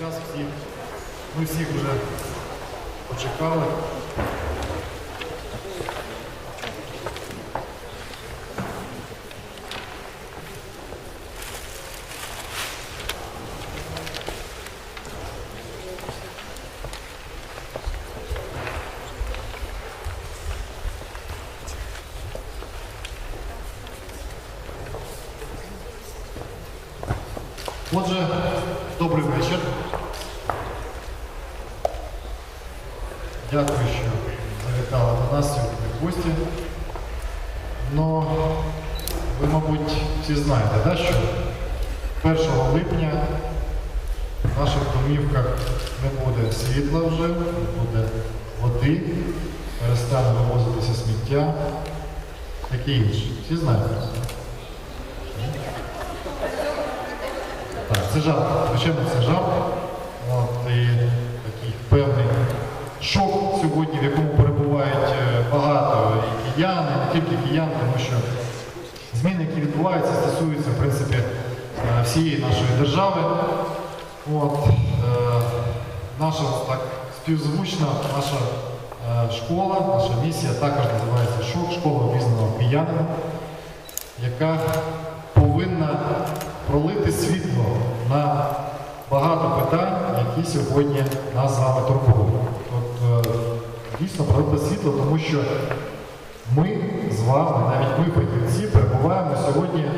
час всіх, ми всіх вже почекали. Отже, добрий вечір. Дякую, що завітали до нас сьогодні в гості. Ну, ви, мабуть, всі знаєте, да, що 1 липня в наших домівках не буде світла вже, не буде води, перестане вивозитися сміття, таке інше. Всі знаєте. Так, це жарт, звичайно, це жарт. От, і такий певний шок сьогодні, в якому перебувають е, багато і киян, і не тільки киян, тому що зміни, які відбуваються, стосуються в принципі е, всієї нашої держави. От, е, наша так співзвучна наша е, школа, наша місія також називається ШОК, школа обізнаного киянина яка повинна пролити світло на багато питань, які сьогодні нас з вами турбують. От е, дійсно пролити світло, тому що ми з вами, навіть ми, фахівці, перебуваємо сьогодні е,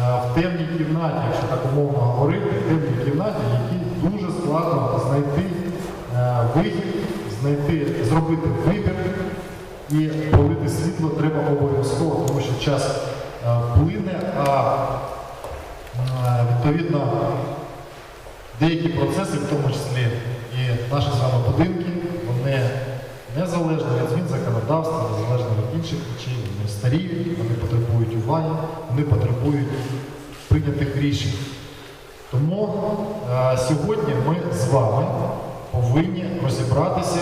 в темній кімнаті, якщо так умовно говорити, в темній кімнаті, в якій дуже складно знайти вихід, знайти, зробити вибір і пролити світло треба обов'язково, тому що час е, плине, а е, відповідно деякі процеси, в тому числі і наші з вами будинки, вони незалежно від змін законодавства, незалежно від інших речей, вони старі, вони потребують уваги, вони потребують прийнятих рішень. Тому е, сьогодні ми з вами повинні розібратися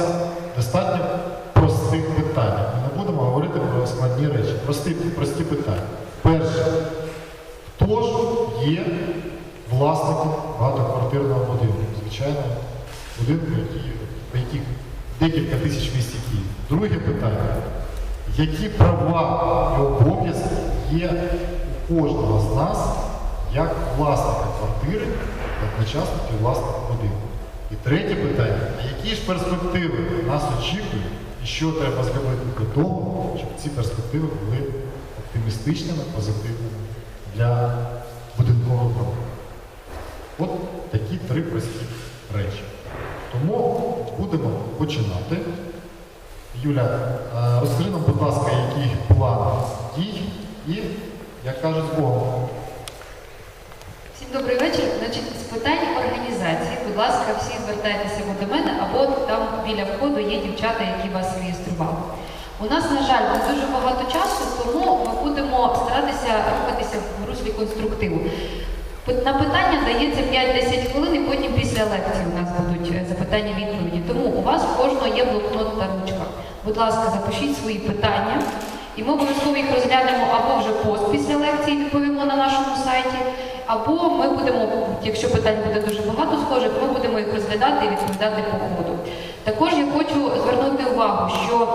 в достатньо простих питаннях. Ми не будемо говорити про складні речі. Прості, прості питання. Перше, хто ж є власником багатоквартирного будинку? Звичайно, будинку, по яких декілька тисяч в місті Київ. Друге питання. Які права і обов'язки є у кожного з нас як власника квартири, одночасно і власника будинку? І третє питання, а які ж перспективи нас очікують і що треба зробити для того, щоб ці перспективи були оптимістичними, позитивними для будинкового права? От такі три прості речі. Тому будемо починати. Юля, е, розкажи нам, будь ласка, який план дій і, як кажуть, Богом. Всім добрий вечір. Значить, з питань будь ласка, всі звертайтеся до мене, або там біля входу є дівчата, які вас реєстрували. У нас, на жаль, не дуже багато часу, тому ми будемо старатися рухатися в руслі конструктиву. На питання дається 5-10 хвилин, і потім після лекції у нас будуть е, запитання-відповіді. Тому у вас в кожного є блокнот та ручка. Будь ласка, запишіть свої питання, і ми обов'язково їх розглянемо або вже пост після лекції відповімо на нашому сайті, або ми будемо, якщо питань буде дуже багато схожих, ми будемо їх розглядати і відповідати по ходу. Також я хочу звернути увагу, що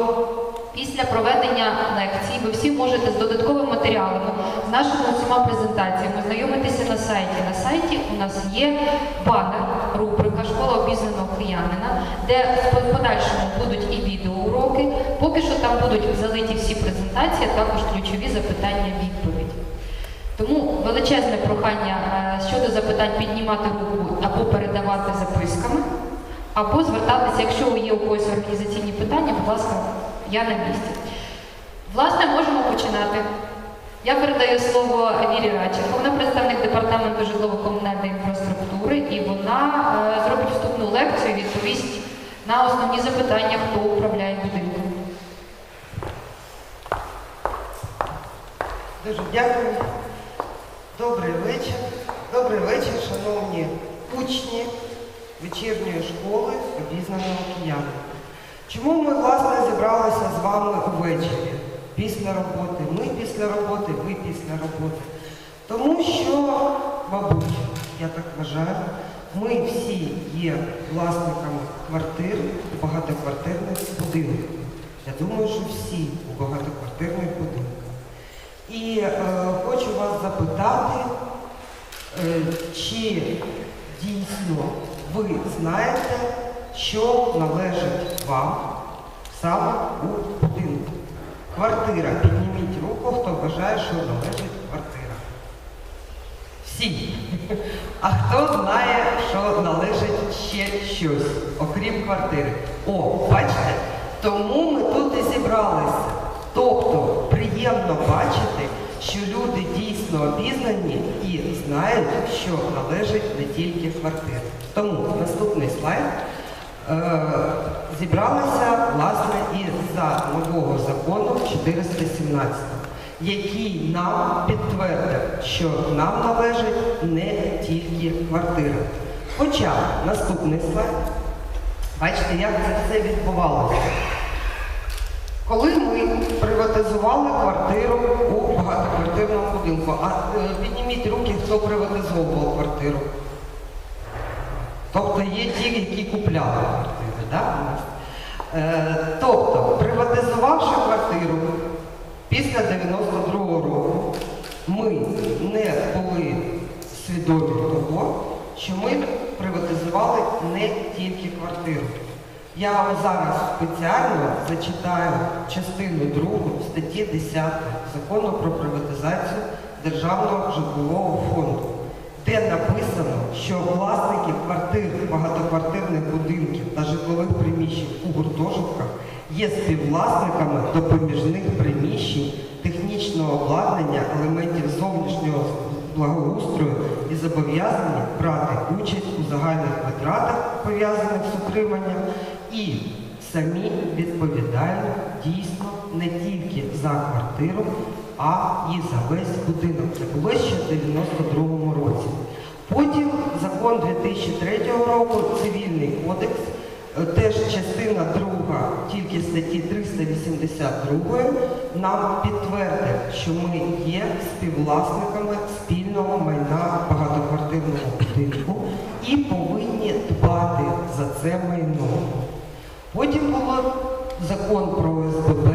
після проведення лекції ви всі можете з додатковими матеріалами, з нашими усіма презентаціями знайомитися на сайті. На сайті у нас є банер, рубрика Школа обізнаного киянина, де в подальшому будуть і відеоуроки. Поки що там будуть залиті всі презентації, а також ключові запитання відповіді. Величезне прохання е, щодо запитань піднімати руку або передавати записками, або звертатися, якщо є у когось організаційні питання, будь ласка, я на місці. Власне, можемо починати. Я передаю слово Вірі Радченко. Вона представник департаменту житлово-комунальної інфраструктури, і вона е, зробить вступну лекцію, і відповість на основні запитання, хто управляє будинком. Дуже дякую. Добрий вечір. Добрий вечір, шановні учні вечірньої школи обізнаного кияна. Чому ми, власне, зібралися з вами увечері? Після роботи, ми після роботи, ви після роботи. Тому що, мабуть, я так вважаю, ми всі є власниками квартир у багатоквартирних будинках. Я думаю, що всі у багатоквартирних будинках. І е, хочу вас запитати, е, чи дійсно ви знаєте, що належить вам саме у будинку. Квартира. Підніміть руку, хто вважає, що належить квартира. Всі. А хто знає, що належить ще щось, окрім квартири? О, бачите? Тому ми тут і зібралися. Тобто приємно бачити, що люди дійсно обізнані і знають, що належить не тільки квартира. Тому наступний слайд. Е, зібралися власне і за нового закону 417, який нам підтвердив, що нам належить не тільки квартира. Хоча наступний слайд, бачите, як це все відбувалося. Коли ми приватизували квартиру у багатоквартирному будинку, а е, підніміть руки, хто приватизовував квартиру. Тобто є ті, які купляли квартири, да? Е, тобто, приватизувавши квартиру після 92-го року, ми не були свідомі того, що ми приватизували не тільки квартиру. Я вам зараз спеціально зачитаю частину 2 статті 10 Закону про приватизацію Державного житлового фонду, де написано, що власники квартир, багатоквартирних будинків та житлових приміщень у гуртожитках є співвласниками допоміжних приміщень, технічного обладнання, елементів зовнішнього благоустрою і зобов'язані брати участь у загальних витратах, пов'язаних з утриманням, і самі відповідають дійсно не тільки за квартиру, а і за весь будинок. Це було ще в 92-му році. Потім закон 2003 року, цивільний кодекс, е, теж частина друга, тільки статті 382 нам підтвердив, що ми є співвласниками спільного майна багатоквартирного будинку і повинні дбати за це майно. Потім було закон про ОСББ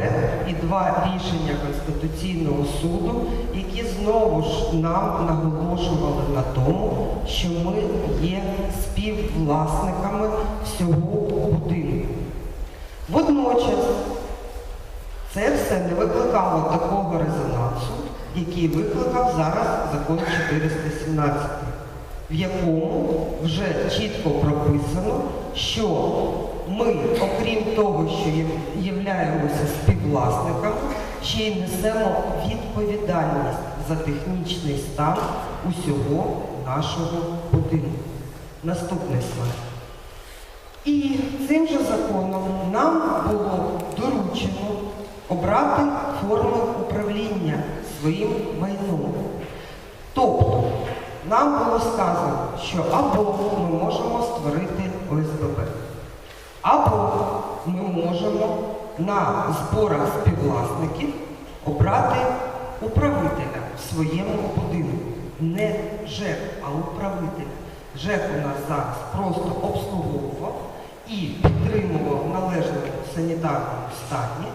і два рішення Конституційного суду, які знову ж нам наголошували на тому, що ми є співвласниками всього будинку. Водночас це все не викликало такого резонансу, який викликав зараз закон 417, в якому вже чітко прописано, що ми, окрім того, що являємося співвласниками, ще й несемо відповідальність за технічний стан усього нашого будинку. Наступний слайд. І цим же законом нам було доручено обрати форми управління своїм майном. Тобто нам було сказано, що або ми можемо створити ОСББ, або ми можемо на зборах співвласників обрати управителя в своєму будинку. Не ЖЕК, а управителя. ЖЕК у нас зараз просто обслуговував і підтримував в належному санітарному стані,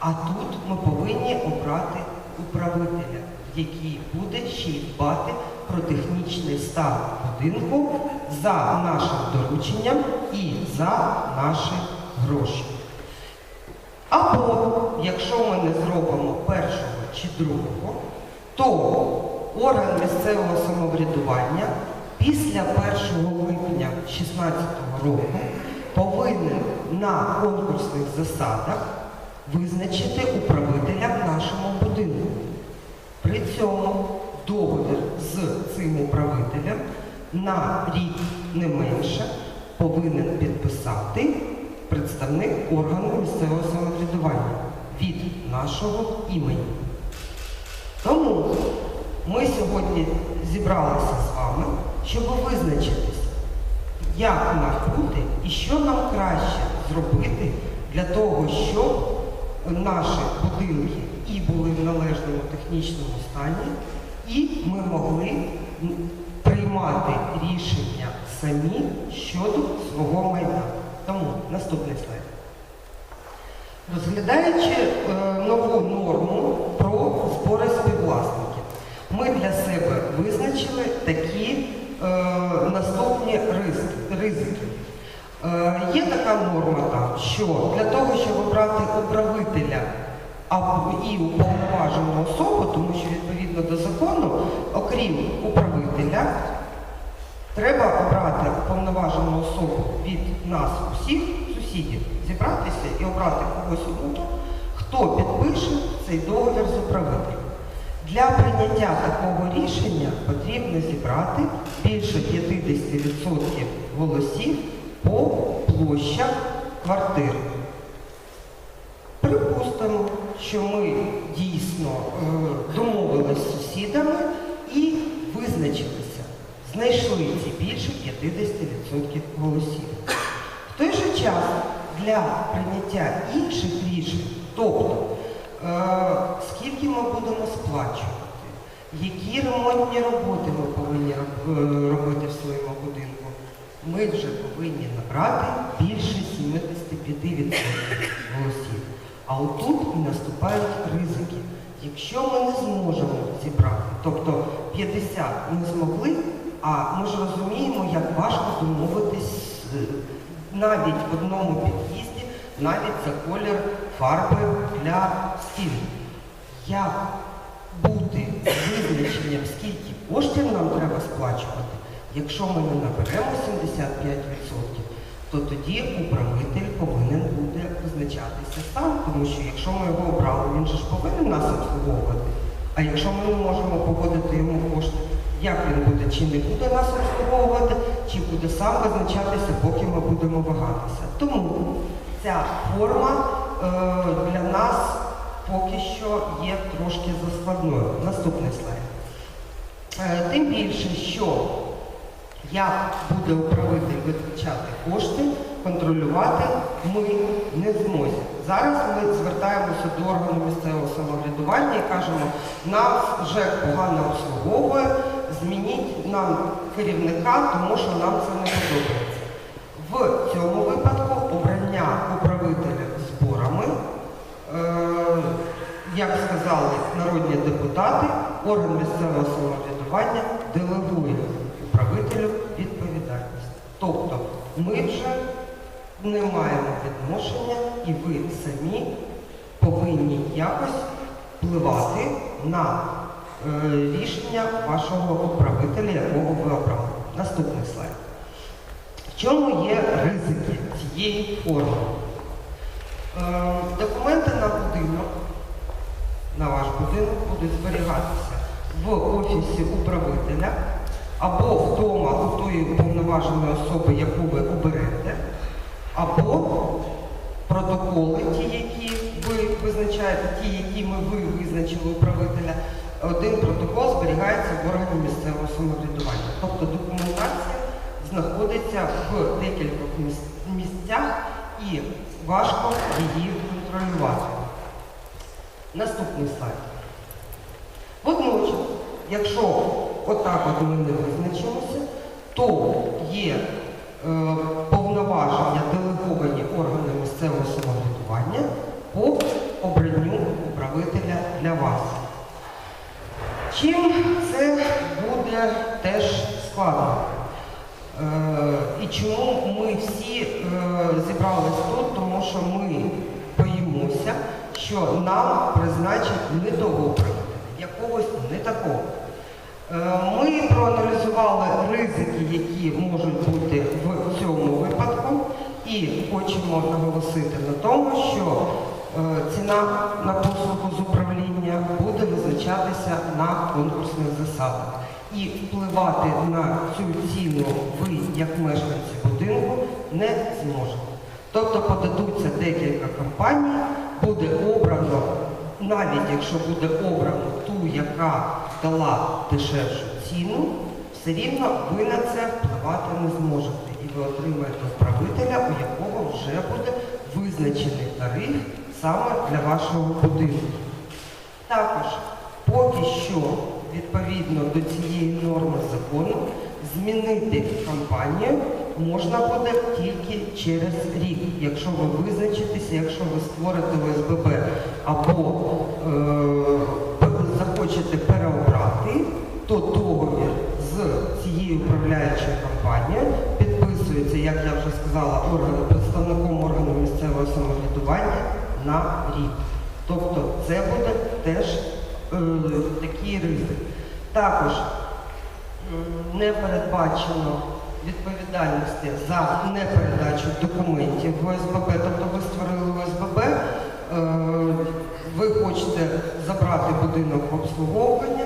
а тут ми повинні обрати управителя, який буде ще й дбати про технічний стан будинку за нашим дорученням і за наші гроші. Або, якщо ми не зробимо першого чи другого, то орган місцевого самоврядування після 1 липня 2016 року повинен на конкурсних засадах визначити управителя нашому будинку. При цьому договір з цим управителем на рік не менше повинен підписати представник органу місцевого самоврядування від нашого імені. Тому ми сьогодні зібралися з вами, щоб визначитись, як нам бути і що нам краще зробити для того, щоб наші будинки і були в належному технічному стані, і ми могли приймати рішення самі щодо свого майна. Тому наступний слайд. Розглядаючи е, нову норму про збори співвласників, ми для себе визначили такі е, наступні ризики. Е, є така норма що для того, щоб обрати управителя або і уповноважену особу, тому що відповідно до закону, окрім управителя, Треба обрати уповноважену особу від нас усіх, сусідів, зібратися і обрати когось одного, хто підпише цей договір з управителем. Для прийняття такого рішення потрібно зібрати більше 50% голосів по площах квартир. Припустимо, що ми дійсно е, домовились з сусідами і визначилися, знайшли ці більше 50% голосів. В той же час для прийняття інших рішень, тобто е, скільки ми будемо сплачувати, які ремонтні роботи ми повинні е, робити в своєму будинку, ми вже повинні набрати більше 75% голосів. А отут і наступають ризики. Якщо ми не зможемо зібрати, тобто 50 ми змогли, а ми ж розуміємо, як важко домовитись навіть в одному під'їзді, навіть за колір фарби для стін. Як бути визначенням, скільки коштів нам треба сплачувати, якщо ми не наберемо 75%, то тоді управитель повинен буде визначатися сам, тому що якщо ми його обрали, він же ж повинен нас обслуговувати. А якщо ми не можемо погодити йому кошти, як він буде, чи не буде нас обслуговувати, чи буде сам визначатися, поки ми будемо вагатися. Тому ця форма е, для нас поки що є трошки заскладною. Наступний слайд. Е, Тим більше, що як буде управитель витрачати кошти, контролювати ми не зможемо. Зараз ми звертаємося до органу місцевого самоврядування і кажемо, нас вже погано обслуговує, змініть нам керівника, тому що нам це не подобається. В цьому випадку обрання управителя зборами Е, як сказали народні депутати, орган місцевого самоврядування делегує. Тобто ми вже не маємо відношення і ви самі повинні якось впливати на е, рішення вашого управителя, якого ви обрали. Наступний слайд. В чому є ризики цієї форми? Е, Документи на будинок, на ваш будинок будуть зберігатися в офісі управителя або вдома у тої уповноваженої особи, яку ви оберете, або протоколи, ті, які ви визначаєте, ті, якими ви визначили управителя, один протокол зберігається в органі місцевого самоврядування. Тобто документація знаходиться в декількох місцях і важко її контролювати. Наступний слайд. Водночас, якщо отак от ми не визначимося, то є е, повноваження делеговані органи місцевого самоврядування по обранню управителя для вас. Чим це буде теж складно? Е, І чому ми всі е, зібрались тут? Тому що ми боїмося, що нам призначать не того управителя, якогось не такого. Е, Ми проаналізували ризики, які можуть бути в цьому випадку, і хочемо наголосити на тому, що е, ціна на послугу з управління буде визначатися на конкурсних засадах. І впливати на цю ціну ви, як мешканці будинку, не зможете. Тобто подадуться декілька компаній, буде обрано, навіть якщо буде обрано ту, яка дала дешевшу ціну, все рівно ви на це впливати не зможете. І ви отримаєте управителя, у якого вже буде визначений тариф саме для вашого будинку. Також поки що відповідно до цієї норми закону змінити компанію можна буде тільки через рік, якщо ви визначитеся, якщо ви створите ОСББ або е, захочете переобрати, то договір з цією управляючою компанією підписується, як я вже сказала, орган, представником органу місцевого самоврядування на рік. Тобто це буде теж е, такий ризик. Також не передбачено відповідальності за непередачу документів в ОСББ, тобто ви створили ОСББ, е, ви хочете забрати будинок в обслуговування,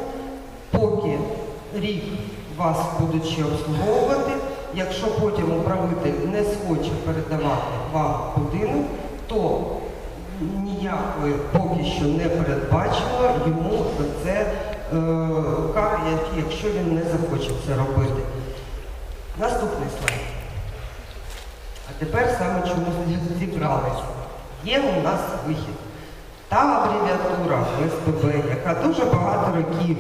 поки рік вас будуть ще обслуговувати, якщо потім управитель не схоче передавати вам будинок, то ніякої поки що не передбачено йому за це е, кара, якщо він не захоче це робити. Наступний слайд. А тепер саме чому зібралися. Є у нас вихід. Та абревіатура ОСББ, яка дуже багато років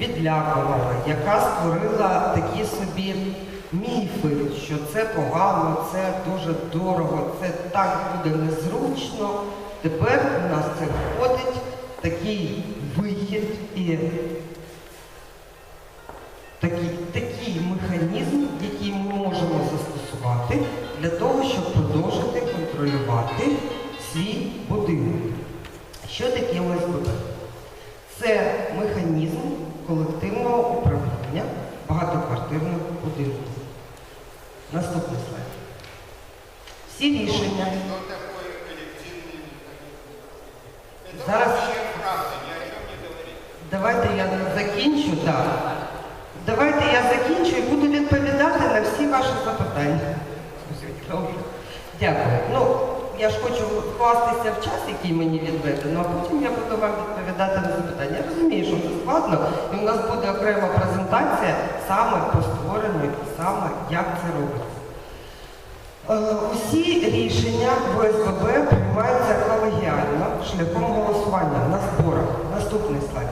відлякувала, яка створила такі собі міфи, що це погано, це дуже дорого, це так буде незручно. Тепер у нас це входить такий вихід і такий, такий механізм, який ми можемо застосувати для того, щоб продовжити контролювати свій будинок. Що таке ОСББ? Це механізм колективного управління багатоквартирних будинків. Наступний слайд. Всі рішення. Зараз-. Давайте я закінчу, так. Давайте я закінчу і буду відповідати на всі ваші запитання. Дякую. Ну, я ж хочу вкластися в час, який мені відведено, а потім я буду вам відповідати на запитання. Я розумію, що це складно, і у нас буде окрема презентація саме по створенню, саме як це робиться. Е, Усі рішення ОСББ приймаються колегіально шляхом голосування на зборах. Наступний слайд.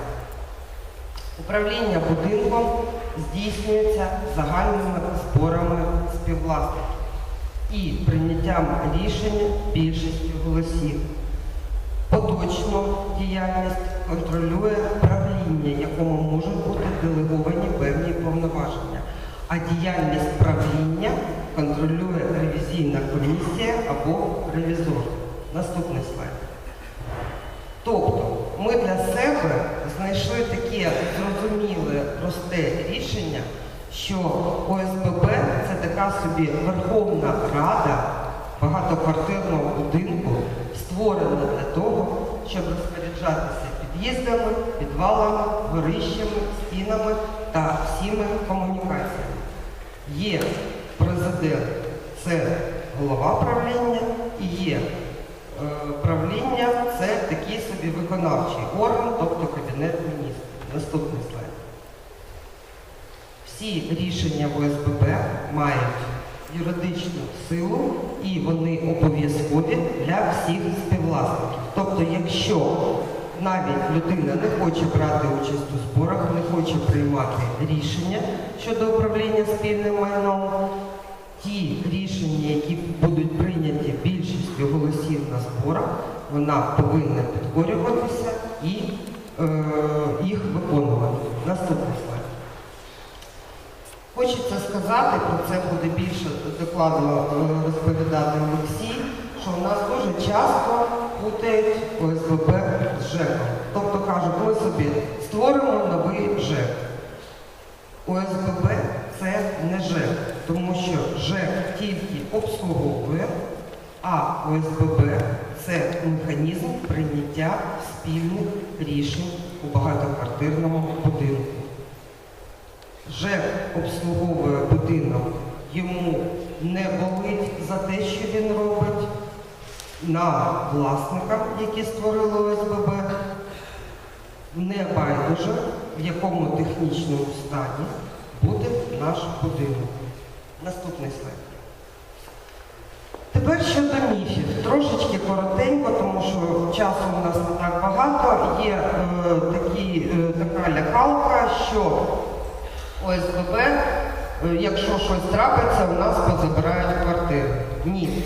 Управління будинком здійснюється загальними зборами співвласників і прийняттям рішення більшістю голосів. Поточну діяльність контролює правління, якому можуть бути делеговані певні повноваження. А діяльність правління контролює ревізійна комісія або ревізор. Наступний слайд. Тобто ми для себе знайшли таке зрозуміле, просте рішення, що ОСББ це така собі Верховна Рада багатоквартирного будинку, створена для того, щоб розпоряджатися під'їздами, підвалами, горищами, стінами та всіми комунікаціями. Є президент, це голова правління, і є Е, правління це такий собі виконавчий орган, тобто Кабінет міністрів. Наступний слайд. Всі рішення в ОСББ мають юридичну силу і вони обов'язкові для всіх співвласників. Тобто, якщо навіть людина не хоче брати участь у зборах, не хоче приймати рішення щодо управління спільним майном, ті рішення, які будуть прийняті більшістю голосів на зборах, вона повинна підкорюватися і е, їх виконувати. Наступний слайд. Хочеться сказати, про це буде більше докладно е, розповідати Олексій, що у нас дуже часто путають ОСББ з ЖЕКом. Тобто кажуть, ми собі створимо новий ЖЕК. ОСББ це не ЖЕК, тому що ЖЕК тільки обслуговує, а ОСББ це механізм прийняття спільних рішень у багатоквартирному будинку. ЖЕК обслуговує будинок, йому не болить за те, що він робить, на власникам, які створили ОСББ, не байдуже, в якому технічному стані буде наш будинок. Наступний слайд. Тепер щодо міфів. Трошечки коротенько, тому що часу у нас не так багато. Є е, такі, е, така лякалка, що ОСББ, е, якщо щось трапиться, у нас позабирають квартири. Ні.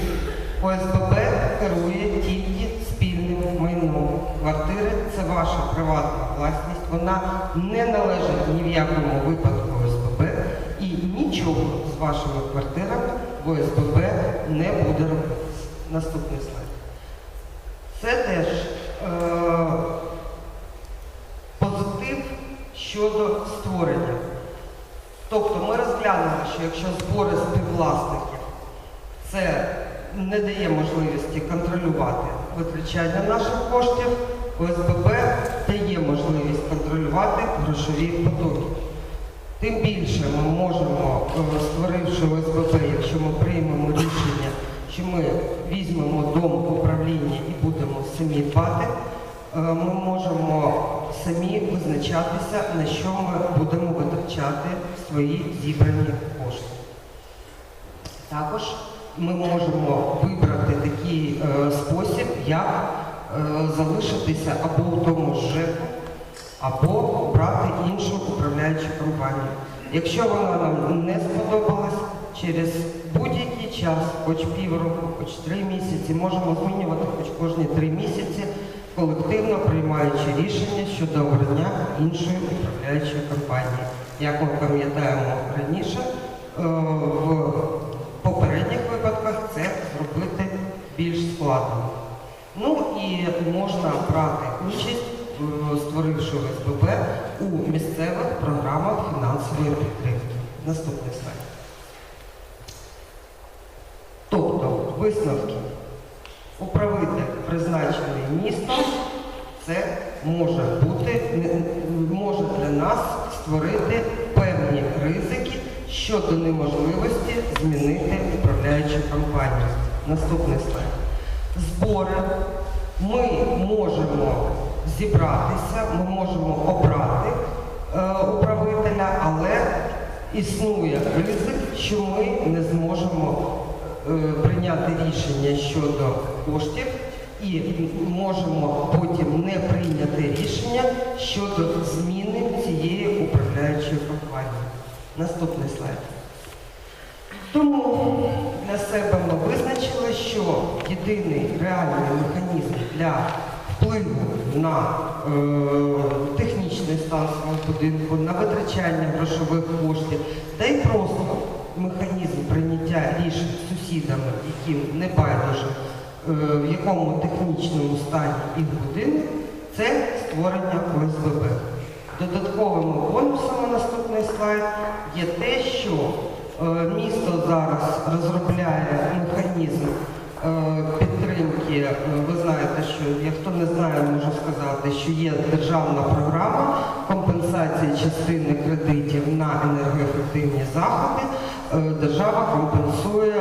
ОСББ керує тільки спільним майном. Квартири це ваша приватна власність, вона не належить ні в якому випадку ОСББ і нічого з вашими квартирами в ОСББ не буде робитися. Наступний слайд. Це теж е, позитив щодо створення. Розглянули, що якщо збори співвласників це не дає можливості контролювати витрачання наших коштів, ОСББ дає можливість контролювати грошові потоки. Тим більше ми можемо, створивши ОСББ, якщо ми приймемо рішення, що ми візьмемо дом в управління і будемо самі дбати, ми можемо самі визначатися, на що ми будемо витрачати свої зібрані кошти. Також ми можемо вибрати такий е, спосіб, як е, залишитися або в тому ж ЖЕКу, або обрати іншу управляючу компанію. Якщо вона нам не сподобалась, через будь-який час, хоч півроку, хоч три місяці, можемо змінювати хоч кожні три місяці, колективно приймаючи рішення щодо обрання іншої управляючої компанії. Як ми пам'ятаємо раніше, е, в попередніх випадках це зробити більш складно. Ну і можна брати участь, е, створивши ОСББ у місцевих програмах фінансової підтримки. Наступний слайд. Тобто висновки. Управитель призначений містом, це може бути, може для нас створити певні ризики щодо неможливості змінити управляючу компанію. Наступний слайд. Збори. Ми можемо зібратися, ми можемо обрати е, управителя, але існує ризик, що ми не зможемо прийняти рішення щодо коштів і можемо потім не прийняти рішення щодо зміни цієї управляючої компанії. Наступний слайд. Тому для себе ми визначили, що єдиний реальний механізм для впливу на е, технічний стан свого будинку, на витрачання грошових коштів, та й просто механізм сусідами, яким не байдуже, е, в якому технічному стані їх будинок, це створення ОСББ. Додатковими бонусами наступний слайд є те, що е, місто зараз розробляє механізм е, підтримки. Ви знаєте, що я хто не знає, можу сказати, що є державна програма компенсації частини кредитів на енергоефективні заходи. Держава компенсує 40% від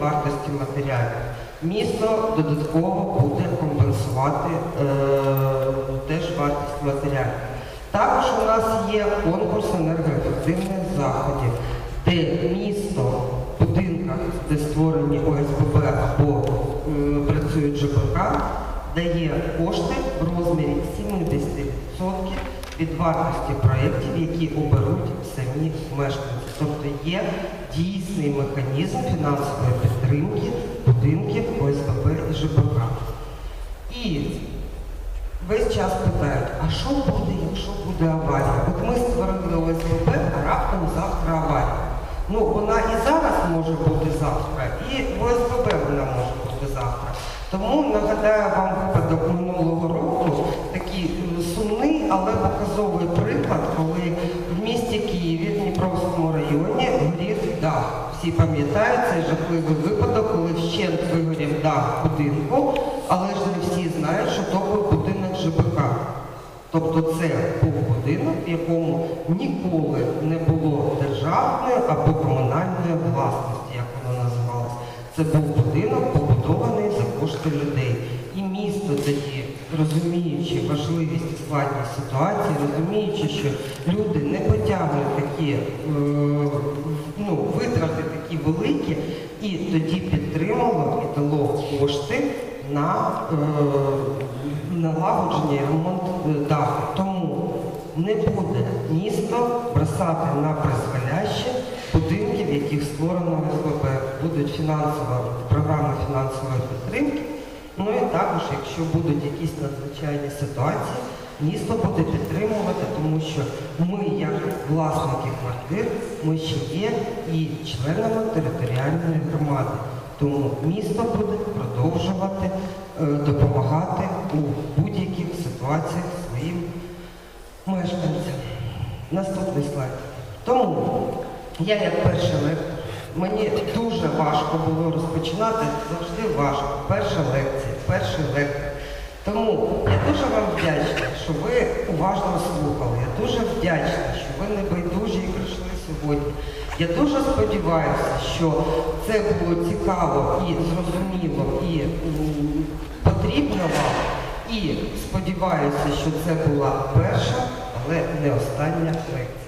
вартості матеріалів. Місто додатково буде компенсувати е, теж вартість матеріалів. Також у нас є конкурс енергоефективних заходів, де місто в будинках, де створені ОСББ або е, працюють ЖКХ, дає кошти в розмірі 70% від вартості проєктів, які оберуть самі мешканці. Тобто є дійсний механізм фінансової підтримки будинків ОСББ і ЖКХ. І весь час питають, а що буде, якщо буде аварія? От ми створили ОСББ, а раптом завтра аварія. Ну, вона і зараз може бути завтра, і в ОСББ вона може бути завтра. Тому нагадаю вам випадок минулого року, такий сумний, але показовий приклад, коли в місті Києві, в Дніпровському районі, горів дах. Всі пам'ятають цей жахливий випадок, коли вщент вигорів дах будинку, але ж не всі знають, що то був будинок ЖБК. Тобто це був будинок, в якому ніколи не було державної або комунальної власності, як воно називалось. Це був будинок, побудований за кошти людей. І місто тоді, розуміючи важливість і складність ситуації, розуміючи, що люди не потягнуть такі, е, ну, витрати такі і велике, і тоді підтримало і дало кошти на е, налагодження і ремонт е, даху. Тому не буде місто бросати на призволяще будинків, яких створено СББ. Будуть фінансова програми фінансової підтримки. Ну і також, якщо будуть якісь надзвичайні ситуації, місто буде підтримувати, тому що ми, як власники квартир, ми ще є і членами територіальної громади. Тому місто буде продовжувати е, допомагати у будь-яких ситуаціях своїм мешканцям. Наступний слайд. Тому я як перший лектор, мені дуже важко було розпочинати, завжди важко. Перша лекція, перший лектор. Тому я дуже вам вдячна, що ви уважно слухали. Я дуже вдячна, що ви не байдужі і прийшли сьогодні. Я дуже сподіваюся, що це було цікаво і зрозуміло, і потрібно вам. І сподіваюся, що це була перша, але не остання лекція.